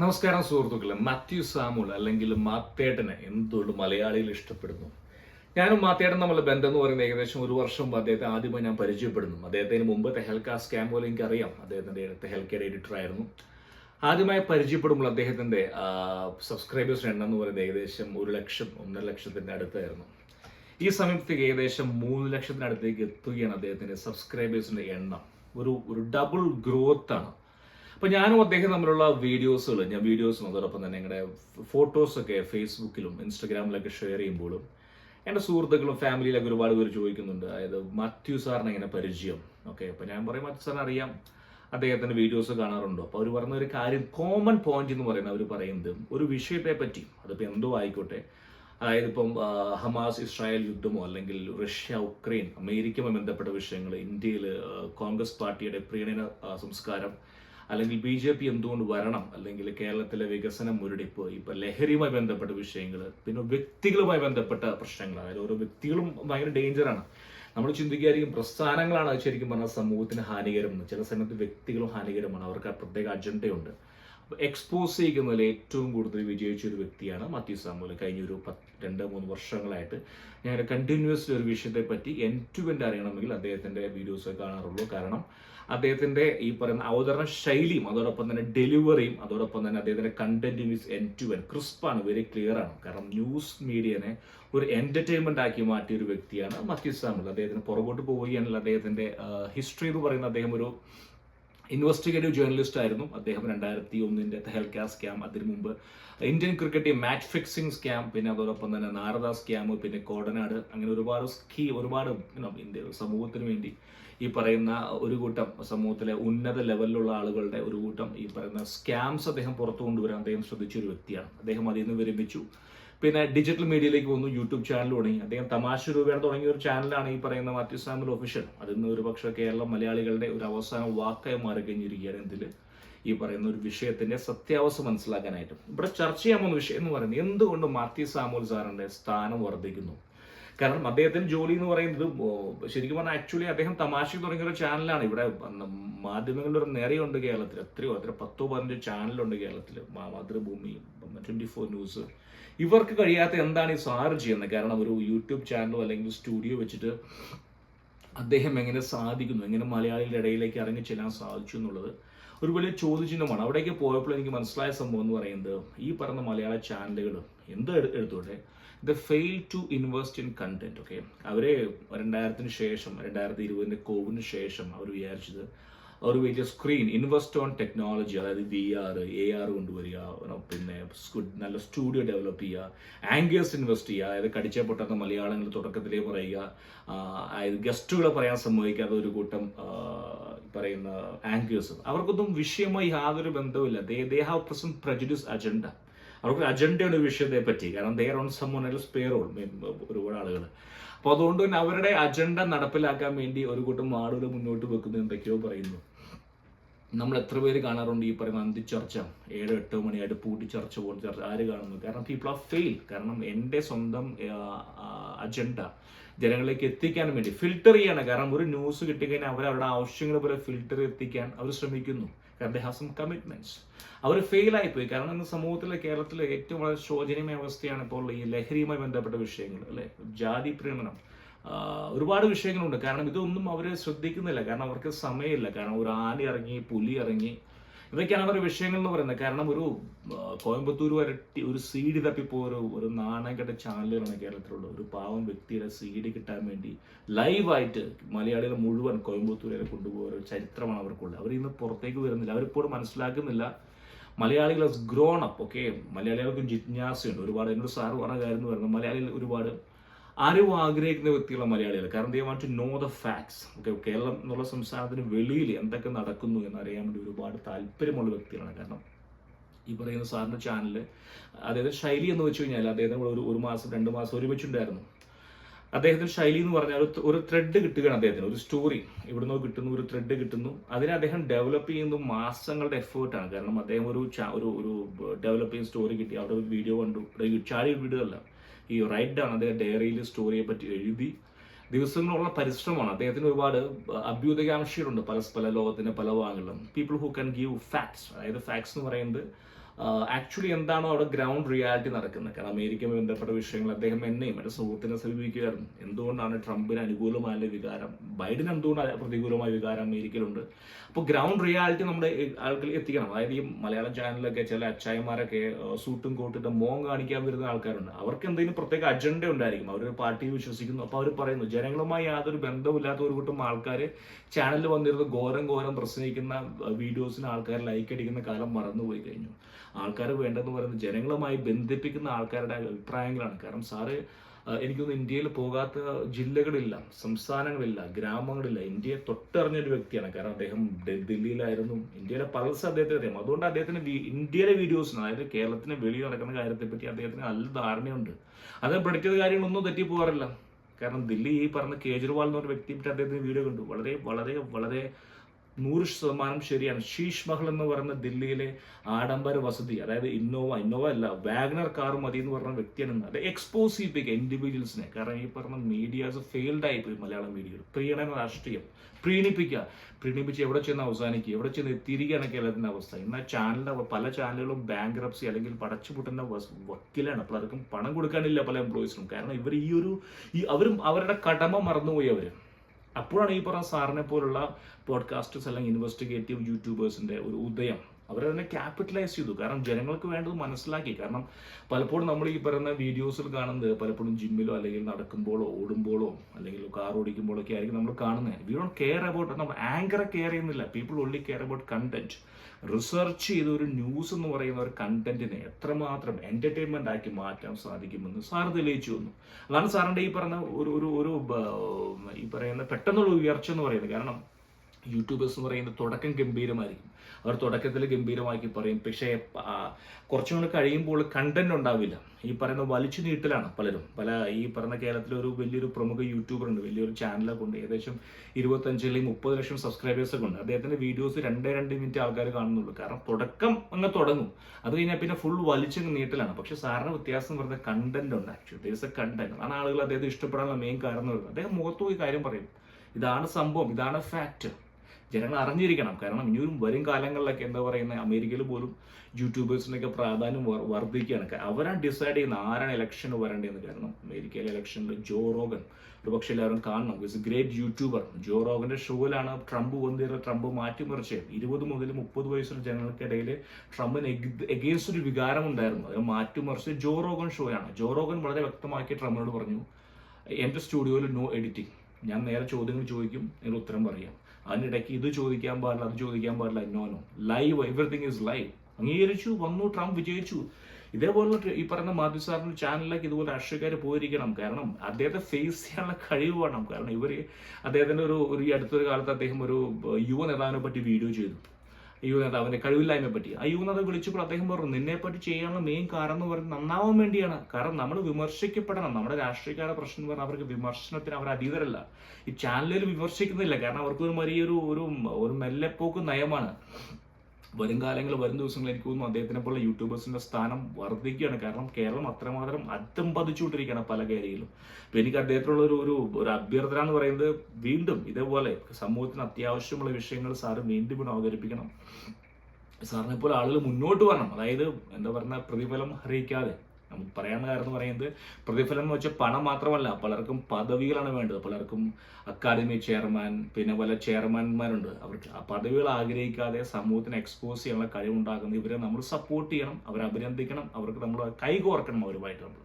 നമസ്കാരം സുഹൃത്തുക്കളെ. മാത്യു സാമുൽ അല്ലെങ്കിൽ മാത്തേട്ടനെ എന്തുകൊണ്ട് മലയാളിയിൽ ഇഷ്ടപ്പെടുന്നു? ഞാനും മാത്തേട്ടൻ തമ്മിലുള്ള ബന്ധം എന്ന് പറയുന്നത് ഏകദേശം ഒരു വർഷം മുമ്പ് അദ്ദേഹത്തെ ആദ്യമായി ഞാൻ പരിചയപ്പെടുന്നു. അദ്ദേഹത്തിന് മുമ്പ് തെഹൽക്ക സ്കാം പോലെ എനിക്കറിയാം. അദ്ദേഹത്തിന്റെ തെഹൽക്കയുടെ എഡിറ്റർ ആയിരുന്നു. ആദ്യമായി പരിചയപ്പെടുമ്പോൾ അദ്ദേഹത്തിന്റെ സബ്സ്ക്രൈബേഴ്സിന് എണ്ണം എന്ന് പറയുന്നത് ഏകദേശം ഒരു ലക്ഷം ഒന്നര ലക്ഷത്തിന്റെ അടുത്തായിരുന്നു. ഈ സമയത്തേക്ക് ഏകദേശം മൂന്ന് ലക്ഷത്തിനടുത്തേക്ക് എത്തുകയാണ് അദ്ദേഹത്തിന്റെ സബ്സ്ക്രൈബേഴ്സിന്റെ എണ്ണം. ഒരു ഒരു ഡബിൾ ഗ്രോത്ത് ആണ് അപ്പൊ ഞാനും അദ്ദേഹം തമ്മിലുള്ള വീഡിയോസുകൾ ഞാൻ വീഡിയോസും അതോടൊപ്പം തന്നെ ഞങ്ങളുടെ ഫോട്ടോസൊക്കെ ഫേസ്ബുക്കിലും ഇൻസ്റ്റഗ്രാമിലൊക്കെ ഷെയർ ചെയ്യുമ്പോഴും എന്റെ സുഹൃത്തുക്കളും ഫാമിലിയിലൊക്കെ ഒരുപാട് പേര് ചോദിക്കുന്നുണ്ട്. അതായത് മാത്യു സാറിനെ എങ്ങനെ പരിചയം? ഓക്കെ അപ്പോൾ ഞാൻ പറയും മാത്യു സാറിന് അറിയാം. അദ്ദേഹത്തിന്റെ വീഡിയോസ് കാണാറുണ്ടോ. അപ്പോൾ അവർ പറഞ്ഞ ഒരു കാര്യം കോമൺ പോയിന്റ് എന്ന് പറയുന്നത് അവർ പറയുന്നത് ഒരു വിഷയത്തെ പറ്റി അതിപ്പോൾ എന്തോ ആയിക്കോട്ടെ. അതായത് ഇപ്പം ഹമാസ് ഇസ്രായേൽ യുദ്ധമോ അല്ലെങ്കിൽ റഷ്യ ഉക്രൈൻ അമേരിക്കയുമായി ബന്ധപ്പെട്ട വിഷയങ്ങൾ ഇന്ത്യയിൽ കോൺഗ്രസ് പാർട്ടിയുടെ പ്രീണന സംസ്കാരം അല്ലെങ്കിൽ ബി ജെ പി എന്തുകൊണ്ട് വരണം? അല്ലെങ്കിൽ കേരളത്തിലെ വികസനം മുരടിപ്പ് ഇപ്പൊ ലഹരിയുമായി ബന്ധപ്പെട്ട വിഷയങ്ങൾ പിന്നെ വ്യക്തികളുമായി ബന്ധപ്പെട്ട പ്രശ്നങ്ങൾ അതായത് ഓരോ വ്യക്തികളും ഭയങ്കര ഡേഞ്ചറാണ് നമ്മൾ ചിന്തിക്കുകയായിരിക്കും പ്രസ്ഥാനങ്ങളാണ് ശരിക്കും പറഞ്ഞാൽ സമൂഹത്തിന് ഹാനികരം ചില സമയത്ത് വ്യക്തികളും ഹാനികരമാണ്. അവർക്ക് പ്രത്യേക അജണ്ടയുണ്ട് എക്സ്പോസ് ചെയ്യുന്നതിൽ ഏറ്റവും കൂടുതൽ വിജയിച്ച ഒരു വ്യക്തിയാണ് മത്യു സാമുൽ കഴിഞ്ഞ ഒരു പത്ത് രണ്ട് മൂന്ന് വർഷങ്ങളായിട്ട് ഞാൻ കണ്ടിന്യൂസ്ലി ഒരു വിഷയത്തെ പറ്റി എൻ ടു എൻഡ് അറിയണമെങ്കിൽ അദ്ദേഹത്തിന്റെ വീഡിയോസ് കാണാറുള്ളൂ. കാരണം അദ്ദേഹത്തിന്റെ ഈ പറയുന്ന അവതരണ ശൈലിയും അതോടൊപ്പം തന്നെ ഡെലിവറിയും അതോടൊപ്പം തന്നെ അദ്ദേഹത്തിന്റെ content is end to end ക്രിസ്പാണ് very clear ആണ്. കാരണം ന്യൂസ് മീഡിയനെ ഒരു എന്റർടൈൻമെന്റ് ആക്കി മാറ്റിയ ഒരു വ്യക്തിയാണ് മത്യു സാമുൽ അദ്ദേഹത്തിന് പുറകോട്ട് പോവുകയാണെങ്കിൽ അദ്ദേഹത്തിന്റെ ഹിസ്റ്ററി എന്ന് പറയുന്ന അദ്ദേഹം ഒരു ഇൻവെസ്റ്റിഗേറ്റീവ് ജേർണലിസ്റ്റ് ആയിരുന്നു. അദ്ദേഹം രണ്ടായിരത്തി ഒന്നിന്റെ തെഹൽക്ക സ്കാം അതിനു മുമ്പ് Indian cricket match fixing scam പിന്നെ അതോടൊപ്പം തന്നെ നാരദ സ്കാം പിന്നെ കോടനാട് അങ്ങനെ ഒരുപാട് സ്കീ ഒരുപാട് ഇന്ത്യ സമൂഹത്തിന് വേണ്ടി ഈ പറയുന്ന ഒരു കൂട്ടം സമൂഹത്തിലെ ഉന്നത ലെവലിലുള്ള ആളുകളുടെ ഒരു കൂട്ടം ഈ പറയുന്ന സ്കാംസ് അദ്ദേഹം പുറത്തു കൊണ്ടുവരാൻ അദ്ദേഹം ശ്രദ്ധിച്ച ഒരു വ്യക്തിയാണ്. അദ്ദേഹം അതിൽ നിന്ന് വിരമിച്ചു. പിന്നെ ഡിജിറ്റൽ മീഡിയയിലേക്ക് വന്നു യൂട്യൂബ് ചാനൽ തുടങ്ങി. അദ്ദേഹം തമാശ രൂപേണ തുടങ്ങിയ ഒരു ചാനലാണ് ഈ പറയുന്ന മാത്യു സാമുൽ ഒഫീഷ്യൽ അതിൽ നിന്ന് ഒരുപക്ഷെ കേരളം മലയാളികളുടെ ഒരു അവസാന വാക്കായി മാറി കഴിഞ്ഞിരിക്കുകയാണ് ഇതിൽ ഈ പറയുന്ന ഒരു വിഷയത്തിന്റെ സത്യാവസ്ഥ മനസ്സിലാക്കാനായിട്ട്. ഇവിടെ ചർച്ച ചെയ്യാൻ പോകുന്ന വിഷയം എന്ന് പറയുന്നത് എന്തുകൊണ്ട് മാത്യു സാമുൽ സാറിന്റെ സ്ഥാനം വർദ്ധിക്കുന്നു? കാരണം അദ്ദേഹത്തിന് ജോലി എന്ന് പറയുന്നത് ശരിക്കും പറഞ്ഞാൽ ആക്ച്വലി അദ്ദേഹം തമാശ തുടങ്ങിയ ഒരു ചാനലാണ് ഇവിടെ മാധ്യമങ്ങളുടെ ഒരു നിറയുണ്ട് കേരളത്തിൽ. എത്രയോ എത്ര പത്തോ പതിനഞ്ചോ ചാനലുണ്ട് കേരളത്തിൽ. Mathrubhumi twenty four news. ഇവർക്ക് കഴിയാത്ത എന്താണ് ഈ സാറ് ചെയ്യുന്നത്? കാരണം ഒരു യൂട്യൂബ് ചാനലോ അല്ലെങ്കിൽ സ്റ്റുഡിയോ വെച്ചിട്ട് അദ്ദേഹം എങ്ങനെ സാധിക്കുന്നു? എങ്ങനെ മലയാളികളുടെ ഇടയിലേക്ക് ഇറങ്ങി ചെല്ലാൻ സാധിച്ചു എന്നുള്ളത് ഒരു വലിയ ചോദ്യചിഹ്നമാണ്. അവിടേക്ക് പോയപ്പോൾ എനിക്ക് മനസ്സിലായ സംഭവം എന്ന് പറയുന്നത് ഈ പറഞ്ഞ മലയാള ചാനലുകൾ എന്ത് എടുത്തോട്ടെ? The fail to invest in content okay അവർ രണ്ടായിരത്തിന് ശേഷം രണ്ടായിരത്തി ഇരുപതിന്റെ കോവിഡിന് ശേഷം അവർ വിചാരിച്ചത് അവർ വലിയ സ്ക്രീൻ ഇൻവെസ്റ്റ് ഓൺ ടെക്നോളജി അതായത് വി ആർ എ ആർ കൊണ്ടുവരിക പിന്നെ നല്ല സ്റ്റുഡിയോ ഡെവലപ്പ് ചെയ്യുക ആങ്കേഴ്സ് ഇൻവെസ്റ്റ് ചെയ്യുക അതായത് കടിച്ച പൊട്ടാത്ത മലയാളങ്ങൾ തുടക്കത്തിലേ പറയുക അതായത് ഗസ്റ്റുകളെ പറയാൻ സമ്മതിക്കാത്ത ഒരു കൂട്ടം പറയുന്ന ആങ്കേഴ്സ് അവർക്കൊന്നും വിഷയമായി യാതൊരു ബന്ധവുമില്ല. They they have present prejudice agenda അവർക്ക് അജണ്ടയാണ് ഒരു വിഷയത്തെ പറ്റി കാരണം they on someone else payroll ഒരുപാട് ആളുകൾ അപ്പോൾ അതുകൊണ്ട് തന്നെ അവരുടെ അജണ്ട നടപ്പിലാക്കാൻ വേണ്ടി ഒരു കൂട്ടം ആളുകൾ മുന്നോട്ട് വെക്കുന്ന എന്തൊക്കെയോ പറയുന്നു. നമ്മൾ എത്ര പേര് കാണാറുണ്ട് ഈ പറയുന്ന അന്തിച്ചർച്ച ഏഴോ എട്ടോ മണിയായിട്ട് പൂട്ടി ചർച്ച പോകുന്ന ചർച്ച ആര് കാണുന്നു? കാരണം പീപ്പിൾ ആർ ഫെയിൽ കാരണം എന്റെ സ്വന്തം അജണ്ട ജനങ്ങളിലേക്ക് എത്തിക്കാൻ വേണ്ടി ഫിൽട്ടർ ചെയ്യണം. കാരണം ഒരു ന്യൂസ് കിട്ടിക്കഴിഞ്ഞാൽ അവർ അവരുടെ ആവശ്യങ്ങൾ പോലെ ഫിൽട്ടർ എത്തിക്കാൻ അവർ ശ്രമിക്കുന്നു. കാരണം ദേ ഹാവ് സം കമ്മിറ്റ്മെന്റ്സ് അവർ ഫെയിൽ ആയിപ്പോയി. കാരണം ഇന്ന് സമൂഹത്തിലെ കേരളത്തിലെ ഏറ്റവും വളരെ ശോചനീയമായ അവസ്ഥയാണ് ഇപ്പോൾ ഈ ലഹരിയുമായി ബന്ധപ്പെട്ട വിഷയങ്ങൾ അല്ലെ? ജാതി പ്രീണനം. ഒരുപാട് വിഷയങ്ങളുണ്ട്. കാരണം ഇതൊന്നും അവർ ശ്രദ്ധിക്കുന്നില്ല. കാരണം അവർക്ക് സമയമില്ല. കാരണം ഒരു ആന ഇറങ്ങി പുലി ഇറങ്ങി ഇതൊക്കെയാണ് ഒരു വിഷയങ്ങൾ എന്ന് പറയുന്നത്. കാരണം ഒരു കോയമ്പത്തൂർ വരട്ടി ഒരു സീഡ് തപ്പിപ്പോ ഒരു ഒരു നാണയക്കെട്ട ചാനലുകളാണ് കേരളത്തിലുള്ള ഒരു പാവം വ്യക്തിയുടെ സീഡ് കിട്ടാൻ വേണ്ടി ലൈവായിട്ട് മലയാളികൾ മുഴുവൻ കോയമ്പത്തൂർ വരെ കൊണ്ടുപോകുന്ന ഒരു ചരിത്രമാണ് അവർക്കുള്ളത്. അവർ ഇന്ന് പുറത്തേക്ക് വരുന്നില്ല. അവരിപ്പോഴും മനസ്സിലാക്കുന്നില്ല. മലയാളികൾ ഗ്രോൺ അപ്പ് ഓക്കെ മലയാളികൾക്കും ജിജ്ഞാസയുണ്ട്. ഒരുപാട് എന്നോട് സാറ് പറഞ്ഞ കാര്യം എന്ന് പറയുന്നത് മലയാളികൾ ഒരുപാട് അറിവ് ആഗ്രഹിക്കുന്ന വ്യക്തികളാണ് മലയാളികൾ. കാരണം they want to know the facts okay Keralam എന്നുള്ള സംസ്ഥാനത്തിന് വെളിയിൽ എന്തൊക്കെ നടക്കുന്നു എന്നറിയാൻ വേണ്ടി ഒരുപാട് താല്പര്യമുള്ള വ്യക്തികളാണ്. കാരണം ഈ പറയുന്ന സാറിന്റെ ചാനൽ അതായത് ശൈലി എന്ന് വെച്ച് കഴിഞ്ഞാൽ അദ്ദേഹത്തിന് ഒരു ഒരു മാസം രണ്ട് മാസം ഒരുമിച്ചുണ്ടായിരുന്നു. അദ്ദേഹത്തിന്റെ ശൈലി എന്ന് പറഞ്ഞാൽ ഒരു- ത്രെഡ് കിട്ടുകയാണ് അദ്ദേഹത്തിന്. ഒരു സ്റ്റോറി ഇവിടുന്ന് കിട്ടുന്നു ഒരു ത്രെഡ് കിട്ടുന്നു. അതിനെ അദ്ദേഹം ഡെവലപ്പ് ചെയ്യുന്നത് മാസങ്ങളുടെ എഫേർട്ടാണ് കാരണം അദ്ദേഹം ഒരു ഒരു ഒരു ഡെവലപ്പ് ചെയ്യുന്ന സ്റ്റോറി കിട്ടി. അവിടെ ഒരു വീഡിയോ കണ്ടു. ചാടി വീഡിയോ വിടുകയല്ല ഈ റൈറ്റ് ആണ് അദ്ദേഹം ഡയറിയിൽ സ്റ്റോറിയെ പറ്റി എഴുതി. ദിവസങ്ങളുള്ള പരിശ്രമമാണ്. അദ്ദേഹത്തിന് ഒരുപാട് അഭ്യുദകാംക്ഷയിലുണ്ട് പല പല ലോകത്തിന്റെ പല ഭാഗങ്ങളിലും. People who can give facts അതായത് ഫാക്ട്സ് എന്ന് പറയുന്നത് ആക്ച്വലി എന്താണോ അവിടെ ഗ്രൗണ്ട് റിയാലിറ്റി നടക്കുന്നത്. കാരണം അമേരിക്കയുമായി ബന്ധപ്പെട്ട വിഷയങ്ങൾ അദ്ദേഹം എന്നെയും എന്റെ സുഹൃത്തിനെ സമീപിക്കുകയായിരുന്നു. എന്തുകൊണ്ടാണ് ട്രംപിന് അനുകൂലമായ വികാരം? ബൈഡൻ എന്തുകൊണ്ട് പ്രതികൂലമായ വികാരം അമേരിക്കയിലുണ്ട്? അപ്പോൾ ഗ്രൗണ്ട് റിയാലിറ്റി നമ്മുടെ ആൾക്കിൽ എത്തിക്കണം. അതായത് ഈ മലയാളം ചാനലിലൊക്കെ ചില അച്ചായന്മാരൊക്കെ സൂട്ടും കോട്ടിട്ട് മോൻ കാണിക്കാൻ വരുന്ന ആൾക്കാരുണ്ട്. അവർക്ക് എന്തെങ്കിലും പ്രത്യേക അജണ്ട ഉണ്ടായിരിക്കും. അവരൊരു പാർട്ടിയെ വിശ്വസിക്കുന്നു. അപ്പോൾ അവർ പറയുന്നു ജനങ്ങളുമായി യാതൊരു ബന്ധമില്ലാത്ത ഒരു കൂട്ടം ആൾക്കാർ ചാനലിൽ വന്നിരുന്ന് ഘോരം ഘോരം പ്രസംഗിക്കുന്ന വീഡിയോസിന് ആൾക്കാർ ലൈക്ക് അടിക്കുന്ന കാലം മറന്നുപോയി കഴിഞ്ഞു. ആൾക്കാർ വേണ്ടെന്ന് പറയുന്നത് ജനങ്ങളുമായി ബന്ധിപ്പിക്കുന്ന ആൾക്കാരുടെ അഭിപ്രായങ്ങളാണ്. കാരണം സാറ് എനിക്കൊന്നും ഇന്ത്യയിൽ പോകാത്ത ജില്ലകളില്ല സംസ്ഥാനങ്ങളില്ല ഗ്രാമങ്ങളില്ല. ഇന്ത്യയെ തൊട്ടറിഞ്ഞൊരു വ്യക്തിയാണ്. കാരണം അദ്ദേഹം ഡൽഹിയിലായിരുന്നു ഇന്ത്യയിലെ പൾസ് അദ്ദേഹത്തിന് അറിയാം. അതുകൊണ്ട് അദ്ദേഹത്തിന് ഇന്ത്യയിലെ വീഡിയോസിന് അതായത് കേരളത്തിന് വെളിയിൽ നടക്കുന്ന കാര്യത്തെപ്പറ്റി അദ്ദേഹത്തിന് നല്ല ധാരണയുണ്ട്. അദ്ദേഹം പഠിക്കുന്ന കാര്യങ്ങളൊന്നും തെറ്റി പോകാറില്ല. കാരണം ദില്ലി ഈ പറഞ്ഞ കേജ്രിവാൾ എന്ന ഒരു വ്യക്തിയെ പറ്റി അദ്ദേഹത്തിന് വീഡിയോ കണ്ടു. വളരെ വളരെ വളരെ നൂറ് ശതമാനം ശരിയാണ്. ശീഷ് മഹൽ എന്ന് പറയുന്ന ദില്ലിയിലെ ആഡംബര വസതി അതായത് ഇന്നോവ ഇന്നോവ അല്ല വാഗ്നർ കാർ മതി എന്ന് പറഞ്ഞ വ്യക്തിയാണ്. അത് എക്സ്പോസ് ചെയ്യിപ്പിക്കുക ഇൻഡിവിജ്വൽസിനെ കാരണം ഈ പറഞ്ഞ മീഡിയാസ് ഫെയിൽഡ് ആയിപ്പോയി പോയി മലയാളം മീഡിയയിൽ പ്രീണന രാഷ്ട്രീയം. പ്രീണിപ്പിക്കുക. പ്രീണിപ്പിച്ച് എവിടെ ചെന്ന് അവസാനിക്കുക? എവിടെ ചെന്ന് എത്തിയിരിക്കുകയാണ് കേരളത്തിന്റെ അവസ്ഥ? എന്നാൽ ചാനലിന്റെ പല ചാനലുകളും ബാങ്ക്രപ്സി അല്ലെങ്കിൽ പടച്ചുപൂട്ടുന്ന വക്കീലാണ്. പലർക്കും പണം കൊടുക്കാനില്ല പല എംപ്ലോയീസിനും കാരണം ഇവർ ഈ ഒരു ഈ അവരും അവരുടെ കടമ മറന്നുപോയി അവർ. അപ്പോഴാണ് ഈ പറഞ്ഞ സാറിനെ പോലുള്ള പോഡ്കാസ്റ്റേഴ്സ് അല്ലെങ്കിൽ ഇൻവെസ്റ്റിഗേറ്റീവ് യൂട്യൂബേഴ്സിന്റെ ഒരു ഉദയം. അവരതിനെ ക്യാപിറ്റലൈസ് ചെയ്തു. കാരണം ജനങ്ങൾക്ക് വേണ്ടത് മനസ്സിലാക്കി. കാരണം പലപ്പോഴും നമ്മൾ ഈ പറയുന്ന വീഡിയോസിൽ കാണുന്നത് പലപ്പോഴും ജിമ്മിലോ അല്ലെങ്കിൽ നടക്കുമ്പോഴോ ഓടുമ്പോഴോ അല്ലെങ്കിൽ കാർ ഓടിക്കുമ്പോഴോ ഒക്കെ ആയിരിക്കും നമ്മൾ കാണുന്നത്. വി ഡോണ്ട് കെയർ അബൌട്ട് നമ്മൾ ആങ്കറെ കെയർ ചെയ്യുന്നില്ല. People only care about content research ചെയ്ത ഒരു ന്യൂസ് എന്ന് പറയുന്ന ഒരു കണ്ടന്റിനെ എത്രമാത്രം എന്റർടൈൻമെന്റ് ആക്കി മാറ്റാൻ സാധിക്കുമെന്ന് സാർ തെളിയിച്ചു വന്നു അതാണ് സാറിന്റെ ഈ പറഞ്ഞ ഒരു ഒരു ഈ പറയുന്ന പെട്ടെന്നുള്ള ഉയർച്ച എന്ന് പറയുന്നത്. കാരണം യൂട്യൂബേഴ്സ് എന്ന് പറയുന്നത് തുടക്കം ഗംഭീരമായിരിക്കും. അവർ തുടക്കത്തിൽ ഗംഭീരമാക്കി പറയും പക്ഷേ ആ, കുറച്ചും കൂടെ കഴിയുമ്പോൾ കണ്ടന്റ് ഉണ്ടാവില്ല. ഈ പറയുന്ന വലിച്ചു നീട്ടലാണ് പലരും. പല ഈ പറയുന്ന കേരളത്തിലെ ഒരു വലിയൊരു പ്രമുഖ യൂട്യൂബർ ഉണ്ട് വലിയൊരു ചാനലൊക്കെ ഉണ്ട്. ഏകദേശം ഇരുപത്തഞ്ച് അല്ലെങ്കിൽ മുപ്പത് ലക്ഷം സബ്സ്ക്രൈബേഴ്സ് ഒക്കെ ഉണ്ട്. അദ്ദേഹത്തിന്റെ വീഡിയോസ് രണ്ടേ രണ്ട് മിനിറ്റ് ആൾക്കാർ കാണുന്നുള്ളൂ. കാരണം തുടക്കം അങ്ങ് തുടങ്ങും. അത് കഴിഞ്ഞാൽ പിന്നെ ഫുൾ വലിച്ചങ്ങ് നീട്ടലാണ്. പക്ഷെ സാറിന് വ്യത്യാസം പറഞ്ഞ കണ്ടന്റ് ഉണ്ട് ആക്ച്വലി എ കണ്ടന്റ് അതാണ് ആളുകൾ അദ്ദേഹത്തെ ഇഷ്ടപ്പെടാനുള്ള മെയിൻ കാരണം അദ്ദേഹം മുഖത്ത് പോയി കാര്യം പറയും. ഇതാണ് സംഭവം. ഇതാണ് ഫാക്റ്റ് ജനങ്ങൾ അറിഞ്ഞിരിക്കണം. കാരണം ഇനിയും വരും കാലങ്ങളിലൊക്കെ എന്താ പറയുന്നത് അമേരിക്കയിൽ പോലും യൂട്യൂബേഴ്സിനൊക്കെ പ്രാധാന്യം വർദ്ധിക്കുകയാണ്. അവരാണ് ഡിസൈഡ് ചെയ്യുന്ന ആരാണ് ഇലക്ഷന് വരേണ്ടതെന്ന്. കാരണം അമേരിക്കയിലെ ഇലക്ഷനിൽ ജോ റോഗൻ ഒരു പക്ഷേ എല്ലാവരും കാണണം. Is a great YouTuber Joe റോഗന്റെ ഷോയിലാണ് ട്രംപ് വന്നിരുന്ന ട്രംപ് മാറ്റിമറിച്ച് ഇരുപത് മുതൽ മുപ്പത് വയസ്സുള്ള ജനങ്ങൾക്കിടയിൽ ട്രംപിന് എഗെയിൻസ്റ്റ് ഒരു വികാരം ഉണ്ടായിരുന്നു അത് മാറ്റിമറിച്ച് ജോ റോഗൻ ഷോയാണ്. ജോ റോഗൻ വളരെ വ്യക്തമാക്കി ട്രംപിനോട് പറഞ്ഞു എന്റെ സ്റ്റുഡിയോയിൽ നോ എഡിറ്റിംഗ് ഞാൻ നേരെ ചോദ്യങ്ങൾ ചോദിക്കും നിങ്ങൾ ഉത്തരം പറയാം. അതിനിടയ്ക്ക് ഇത് ചോദിക്കാൻ പാടില്ല അത് ചോദിക്കാൻ പാടില്ല no no live everything is live അംഗീകരിച്ചു വന്നു ട്രംപ് വിജയിച്ചു. ഇതേപോലുള്ള ഈ പറയുന്ന മാത്യു സാറിന്റെ ചാനലിലേക്ക് ഇതുപോലെ രാഷ്ട്രീയക്കാർ പോയിരിക്കണം. കാരണം അദ്ദേഹത്തെ ഫേസ് ചെയ്യാനുള്ള കഴിവ് വേണം. കാരണം ഇവർ അദ്ദേഹത്തിന്റെ ഒരു ഒരു ഈ അടുത്തൊരു കാലത്ത് അദ്ദേഹം ഒരു യുവ നേതാവിനെ പറ്റി വീഡിയോ ചെയ്തു. യുവ നേതാവിന്റെ കഴിവില്ലായ്മയെ പറ്റി. ആ യുവ നേതാവ് വിളിച്ചപ്പോൾ അദ്ദേഹം പറഞ്ഞു നിന്നെ പറ്റി ചെയ്യാനുള്ള മെയിൻ കാരണം എന്ന് പറയുന്നത് നന്നാവാൻ വേണ്ടിയാണ്. കാരണം നമ്മൾ വിമർശിക്കപ്പെടണം. നമ്മുടെ രാഷ്ട്രീയക്കാരുടെ പ്രശ്നം എന്ന് പറഞ്ഞാൽ അവർക്ക് വിമർശനത്തിന് അവർ അതീതരല്ല. ഈ ചാനലിൽ വിമർശിക്കുന്നില്ല. കാരണം അവർക്ക് ഒരു വലിയൊരു ഒരു ഒരു മെല്ലെപ്പോക്ക് നയമാണ്. വരും കാലങ്ങൾ വരും ദിവസങ്ങളിൽ എനിക്ക് തോന്നുന്നു അദ്ദേഹത്തിനെ പോലെ യൂട്യൂബേഴ്സിന്റെ സ്ഥാനം വർദ്ധിക്കുകയാണ്. കാരണം കേരളം അത്രമാത്രം അറ്റം പതിച്ചുകൊണ്ടിരിക്കുകയാണ് പല കാര്യങ്ങളിലും അപ്പൊ എനിക്ക് അദ്ദേഹത്തിനുള്ള ഒരു ഒരു ഒരു അഭ്യർത്ഥന എന്ന് പറയുന്നത് വീണ്ടും ഇതേപോലെ സമൂഹത്തിന് അത്യാവശ്യമുള്ള വിഷയങ്ങൾ സാറ് വീണ്ടും ഇവിടെ അവതരിപ്പിക്കണം. സാറിനെ പോലെ ആളുകൾ മുന്നോട്ട് വരണം. അതായത് എന്താ പറയുക പ്രതിഫലം അറിയിക്കാതെ നമുക്ക് പറയാനുള്ള കാരണം എന്ന് പറയുന്നത്. പ്രതിഫലം എന്ന് വെച്ചാൽ പണം മാത്രമല്ല പലർക്കും പദവികളാണ് വേണ്ടത്. പലർക്കും അക്കാദമി ചെയർമാൻ പിന്നെ പല ചെയർമാൻമാരുണ്ട്. അവർക്ക് ആ പദവികൾ ആഗ്രഹിക്കാതെ സമൂഹത്തിന് എക്സ്പോസ് ചെയ്യാനുള്ള കഴിവുണ്ടാക്കുന്ന ഇവരെ നമ്മൾ സപ്പോർട്ട് ചെയ്യണം അവരെ അഭിനന്ദിക്കണം അവർക്ക് നമ്മൾ കൈകോർക്കണം അവരുമായിട്ട് നമ്മൾ.